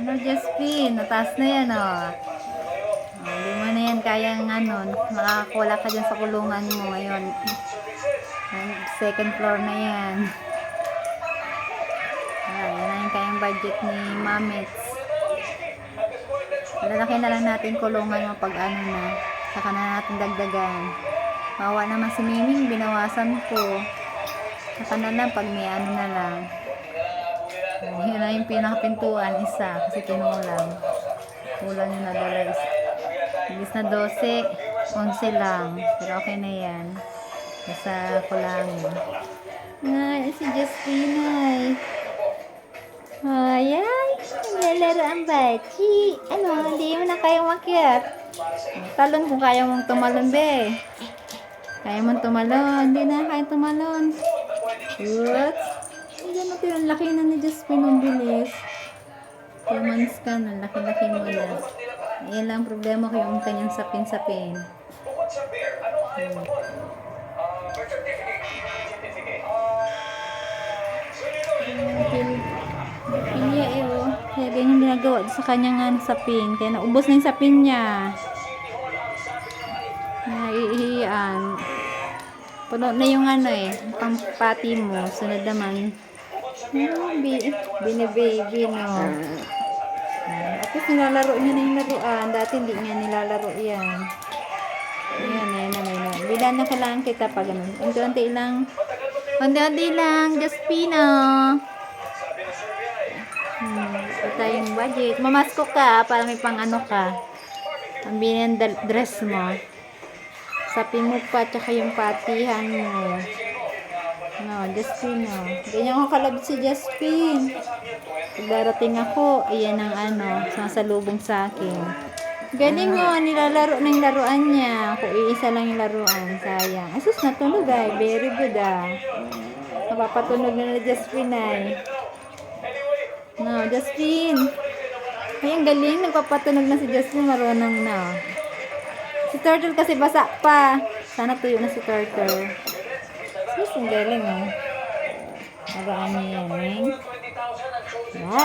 Ano, Josephine? Nataas na yan, oh. Oh, Hindi mo na yan kayang ano, makakakuha ka dyan sa kulungan mo ngayon. Second floor na yan. Ah, yan na yung kayang budget ni Mamits. Lalaki na lang natin kulungan mo pag ano na. Saka na natin dagdagan. Mawa naman si Miming, binawasan ko. Saka na lang pag may ano na lang. Na yung pinakapintuan, isa. Kasi kinulang. Kulang yun na dollars. Imbis na 12, 11 lang. Pero okay na yan. Basta kulangin. Ay, si Justina ay. Ay, ay. Naglalaro ang bachi. Ano, hindi mo na kayang makyat. Talon kung kaya mong tumalon, be. Kaya mong tumalon. Hindi na kaya tumalon. What? Hindi na yung laki na ni Jasmine ang bilis. Two months ka na, laki-laki mo na. Ayan lang ang problema ko yung kanyang sapin-sapin. Hmm. Iya eh oh. Kaya ganyan ginagawa sa kanyang ano, sapin. Kaya naubos na yung sapin niya. Naiiyan. Puno na yung ano eh, pampati mo. Sunod naman. Oh, bi binibaby no. At least nilalaro niya na yung laruan. Dati hindi niya nilalaro yan. Ayan, ayan ayan na. Bilan na kailangan kita pa ganun. Unti-unti lang. Unti-unti lang, Jaspino. Hmm, ito tayong budget. Mamasko ka para may pang ano ka. Ang binyan dal- dress mo. Sapin mo pa, tsaka yung patihan mo. No, Jaspino. Ganyan ko kalabit si. Pag darating ako, ayan ang ano, sumasalubong sa akin. Galing mo, nilalaro yung laruan niya. Kung iisa lang yung laruan, sayang. Asus, natunog ay. Very good ah. Napapatunog na na Jaspin ay. No, Jaspin. Ay, ang galing. Nagpapatunog na si Jaspin. Marunong na. Si Turtle kasi basa pa. Sana tuyo na si Turtle. Sus, ang galing oh. Niya yan eh. Wow.